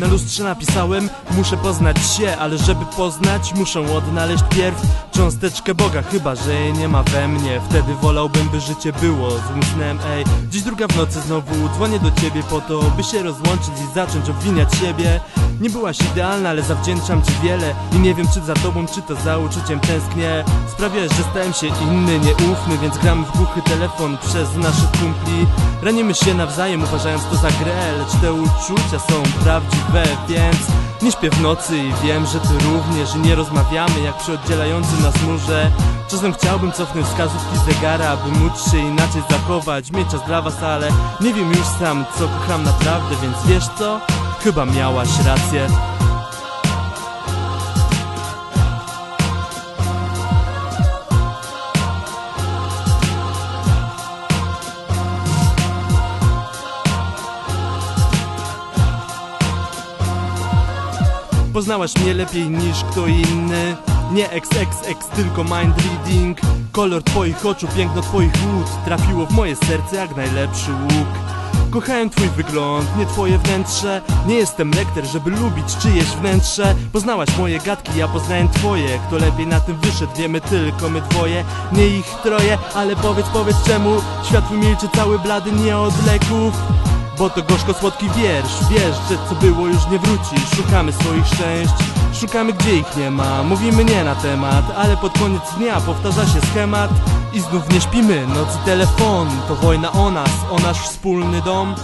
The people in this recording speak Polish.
Na lustrze napisałem, muszę poznać się Ale żeby poznać, muszę odnaleźć pierw Cząsteczkę Boga, chyba że jej nie ma we mnie. Wtedy wolałbym, by życie było złym snem, ej. Dziś druga w nocy znowu dzwonię do ciebie po to By się rozłączyć i zacząć obwiniać siebie. Nie byłaś idealna, ale zawdzięczam ci wiele I nie wiem czy za tobą, czy to za uczuciem tęsknię. Sprawiasz, że stałem się inny, nieufny Więc gramy w głuchy telefon przez naszych kumpli Ranimy się nawzajem, uważając to za grę Lecz te uczucia są prawdziwe, więc nie śpię w nocy i wiem, że ty również I nie rozmawiamy jak przy oddzielającym nas murze Czasem chciałbym cofnąć wskazówki zegara Aby móc się inaczej zachować. Mieć czas dla was, ale nie wiem już sam co kocham naprawdę Więc wiesz co? Chyba miałaś rację. Poznałaś mnie lepiej niż kto inny Nie XXX, tylko mind reading. Kolor twoich oczu, piękno twoich łód. Trafiło w moje serce jak najlepszy łuk. Kochałem twój wygląd, nie twoje wnętrze. Nie jestem lekter, żeby lubić czyjeś wnętrze. Poznałaś moje gadki, ja poznałem twoje. Kto lepiej na tym wyszedł, wiemy tylko my dwoje. Nie ich troje, ale powiedz, powiedz czemu? Świat milczy cały blady, nie od leków bo to gorzko-słodki wiersz. Wiesz, że co było już nie wróci. Szukamy swoich szczęść Szukamy gdzie ich nie ma. Mówimy nie na temat Ale pod koniec dnia powtarza się schemat. I znów nie śpimy. Noc i telefon. To wojna o nas O nasz wspólny dom